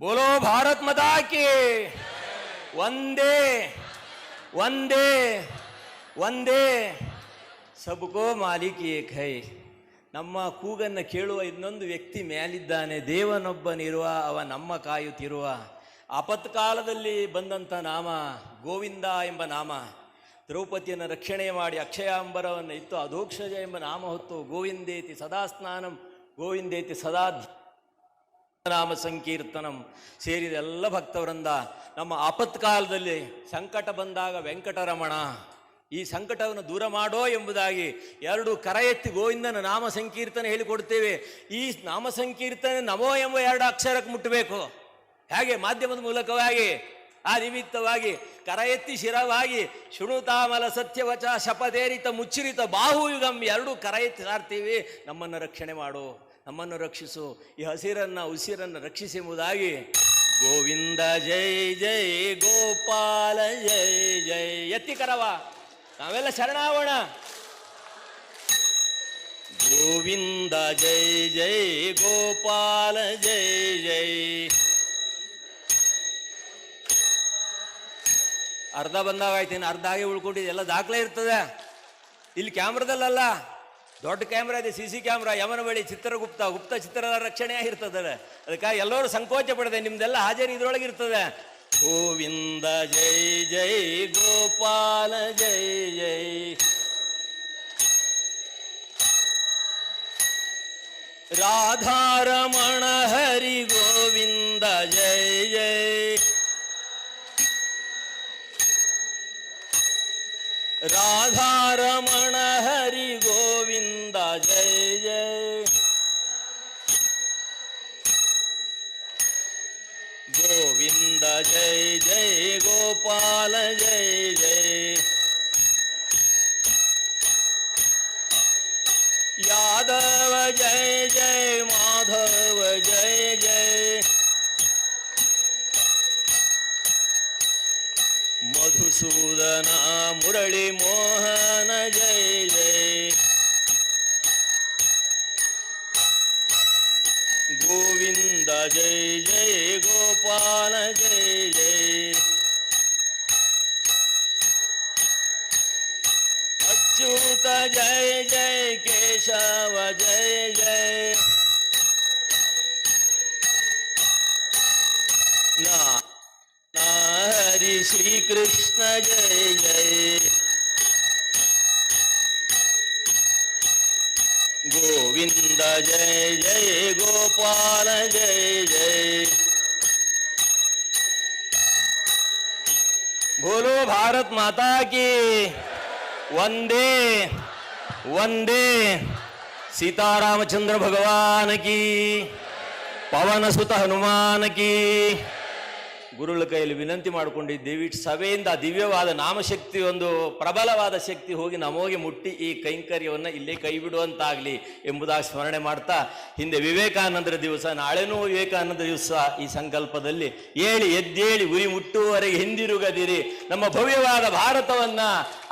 ಬೋಲೋ ಭಾರತ್ ಮತಾಕಿ ಒಂದೇ ಒಂದೇ ಒಂದೇ ಸಬ್ಕೋ ಮಾಲಿಕ್ ಏಕ್ ಹೈ. ನಮ್ಮ ಕೂಗನ್ನು ಕೇಳುವ ಇನ್ನೊಂದು ವ್ಯಕ್ತಿ ಮೇಲಿದ್ದಾನೆ ದೇವನೊಬ್ಬನಿರುವ ಅವ ನಮ್ಮ ಕಾಯುತ್ತಿರುವ ಆಪತ್ಕಾಲದಲ್ಲಿ ಬಂದಂಥ ನಾಮ ಗೋವಿಂದ ಎಂಬ ನಾಮ. ದ್ರೌಪದಿಯನ್ನು ರಕ್ಷಣೆ ಮಾಡಿ ಅಕ್ಷಯಾಂಬರವನ್ನು ಇತ್ತು ಅಧೋಕ್ಷಜ ಎಂಬ ನಾಮ ಹೊತ್ತು ಗೋವಿಂದೇತಿ ಸದಾ ಸ್ನಾನಂ, ಗೋವಿಂದೇತಿ ಸದಾ ನಾಮ ಸಂಕೀರ್ತನಂ ಸೇರಿದ ಎಲ್ಲ ಭಕ್ತವರಿಂದ ನಮ್ಮ ಆಪತ್ಕಾಲದಲ್ಲಿ ಸಂಕಟ ಬಂದಾಗ ವೆಂಕಟರಮಣ, ಈ ಸಂಕಟವನ್ನು ದೂರ ಮಾಡೋ ಎಂಬುದಾಗಿ ಎರಡು ಕರ ಎತ್ತಿ ಗೋವಿಂದನ ನಾಮ ಸಂಕೀರ್ತನೆ ಹೇಳಿಕೊಡ್ತೇವೆ. ಈ ನಾಮ ಸಂಕೀರ್ತನೆ ನಮೋ ಎಂಬ ಎರಡು ಅಕ್ಷರಕ್ಕೆ ಮುಟ್ಟಬೇಕು. ಹೇಗೆ? ಮಾಧ್ಯಮದ ಮೂಲಕವಾಗಿ, ಆ ನಿಮಿತ್ತವಾಗಿ ಕರ ಎತ್ತಿ ಶಿರವಾಗಿ ಶುಣುತಾಮಲ ಸತ್ಯವಚ ಶಪದೇರಿತ ಮುಚ್ಚಿರಿತ ಬಾಹುಯುಗಂ ಎರಡು ಕರ ಎತ್ತಿ ಸಾರ್ತೀವಿ. ನಮ್ಮನ್ನು ರಕ್ಷಣೆ ಮಾಡು. ನಮ್ಮನ್ನು ರಕ್ಷಿಸು. ಈ ಹಸಿರನ್ನು, ಉಸಿರನ್ನು ರಕ್ಷಿಸೆಂಬುದಾಗಿ ಗೋವಿಂದ ಜೈ ಜೈ ಗೋಪಾಲ, ಜೈ ಜೈ. ಎತ್ತಿ ಕರವ. ನಾವೆಲ್ಲ ಶರಣಾವಣ ಗೋವಿಂದ ಜೈ ಜೈ ಗೋಪಾಲ, ಜೈ ಜೈ. ಅರ್ಧ ಬಂದಾಗ ಆಯ್ತೇನು ಅರ್ಧ ಆಗಿ ಉಳ್ಕೊಂಡಿದೆ. ಎಲ್ಲ ದಾಖಲೆ ಇರ್ತದೆ. ಇಲ್ಲಿ ಕ್ಯಾಮ್ರಾದಲ್ಲಲ್ಲ. ದೊಡ್ಡ ಕ್ಯಾಮ್ರಾ ಇದೆ, ಸಿ ಸಿ ಕ್ಯಾಮ್ರಾ ಯಮನ ಬಳಿ ಚಿತ್ರಗುಪ್ತ, ಗುಪ್ತ ಚಿತ್ರದ ರಕ್ಷಣೆ ಇರ್ತದೆ ಅದಕ್ಕಾಗಿ ಎಲ್ಲರೂ ಸಂಕೋಚ ಪಡದೆ ನಿಮ್ದೆಲ್ಲ ಹಾಜರಿ ಇದ್ರೊಳಗೆ ಇರ್ತದೆ. ಗೋವಿಂದ ಜೈ ಜೈ, ಗೋಪಾಲ ಜೈ ಜೈ. ರಾಧಾರಮಣ ಹರಿ ಗೋವಿಂದ ಜೈ ಜೈ. ರಾಧಾರಮಣ ಗೋಪಾಲ ಜೈ ಜೈ ಯಾದವ ಜೈ ಜೈ ಮಾಧವ ಜೈ ಜೈ ಮಧುಸೂದನ ಮುರಳಿ ಮೋಹನ ಜೈ ಜೈ ಗೋವಿಂದ ಜೈ ಜೈ ಗೋಪಾಲ सूत जय जय केशव, जय जय। ना ना, हरि श्री कृष्ण जय जय। गोविंद, जय जय, गोपाल, जय जय। बोलो, भारत माता की। वंदे वंदे सीतारामचंद्र भगवान की पवन सुत हनुमान की। ಗುರುಗಳ ಕೈಯಲ್ಲಿ ವಿನಂತಿ ಮಾಡಿಕೊಂಡಿದ್ದೀವಿ ಸಭೆಯಿಂದ ದಿವ್ಯವಾದ ನಾಮಶಕ್ತಿ, ಒಂದು ಪ್ರಬಲವಾದ ಶಕ್ತಿ ಹೋಗಿ ನಮೋಗೆ ಮುಟ್ಟಿ ಈ ಕೈಂಕರ್ಯವನ್ನು ಇಲ್ಲೇ ಕೈ ಬಿಡುವಂತಾಗಲಿ ಎಂಬುದಾಗಿ ಸ್ಮರಣೆ ಮಾಡ್ತಾ ಹಿಂದೆ ವಿವೇಕಾನಂದರ ದಿವಸ, ನಾಳೆನೂ ವಿವೇಕಾನಂದ ದಿವಸ ಈ ಸಂಕಲ್ಪದಲ್ಲಿ ಏಳಿ ಎದ್ದೇಳಿ ಉರಿ ಮುಟ್ಟುವವರೆಗೆ ಹಿಂದಿರುಗದಿರಿ. ನಮ್ಮ ಭವ್ಯವಾದ ಭಾರತವನ್ನ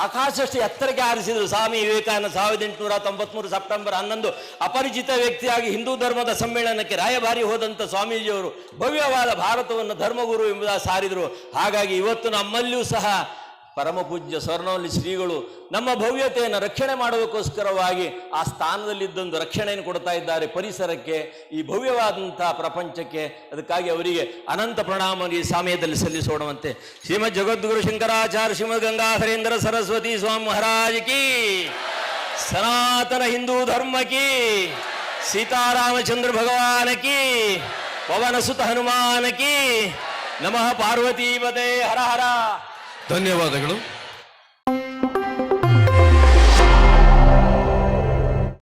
ಆಕಾಶಷ್ಟು ಎತ್ತರಕ್ಕೆ ಆರಿಸಿದರು ಸ್ವಾಮಿ ವಿವೇಕಾನಂದ ಸಾವಿರದ ಎಂಟುನೂರ ತೊಂಬತ್ಮೂರು ಸೆಪ್ಟೆಂಬರ್ ಹನ್ನೊಂದು. ಅಪರಿಚಿತ ವ್ಯಕ್ತಿಯಾಗಿ ಹಿಂದೂ ಧರ್ಮದ ಸಮ್ಮೇಳನಕ್ಕೆ ರಾಯಭಾರಿ ಹೋದಂಥ ಸ್ವಾಮೀಜಿಯವರು ಭವ್ಯವಾದ ಭಾರತವನ್ನು ಧರ್ಮಗುರು ಎಂಬುದಾಗಿ ಸಾರಿದರು. ಹಾಗಾಗಿ ಇವತ್ತು ನಮ್ಮಲ್ಲಿಯೂ ಸಹ ಪರಮಪೂಜ್ಯ ಸ್ವರ್ಣವಲ್ಲಿ ಶ್ರೀಗಳು ನಮ್ಮ ಭವ್ಯತೆಯನ್ನು ರಕ್ಷಣೆ ಮಾಡುವುದಕ್ಕೋಸ್ಕರವಾಗಿ ಆ ಸ್ಥಾನದಲ್ಲಿದ್ದೊಂದು ರಕ್ಷಣೆಯನ್ನು ಕೊಡ್ತಾ ಇದ್ದಾರೆ ಪರಿಸರಕ್ಕೆ, ಈ ಭವ್ಯವಾದಂತಹ ಪ್ರಪಂಚಕ್ಕೆ. ಅದಕ್ಕಾಗಿ ಅವರಿಗೆ ಅನಂತ ಪ್ರಣಾಮ ಈ ಸಮಯದಲ್ಲಿ ಸಲ್ಲಿಸೋಣವಂತೆ. ಶ್ರೀಮದ್ ಜಗದ್ಗುರು ಶಂಕರಾಚಾರ್ಯ ಶ್ರೀಮದ್ ಗಂಗಾಧರೇಂದ್ರ ಸರಸ್ವತಿ ಸ್ವಾಮಿ ಮಹಾರಾಜ್ ಕಿ, ಸನಾತನ ಹಿಂದೂ ಧರ್ಮ ಕಿ ಸೀತಾರಾಮಚಂದ್ರ ಭಗವಾನ ಕಿ, ಪವನಸುತ ಹನುಮಾನ ಕಿ ನಮಃ ಪಾರ್ವತಿ ಪದೇ ಹರ ಹರ ಧನ್ಯವಾದಗಳು.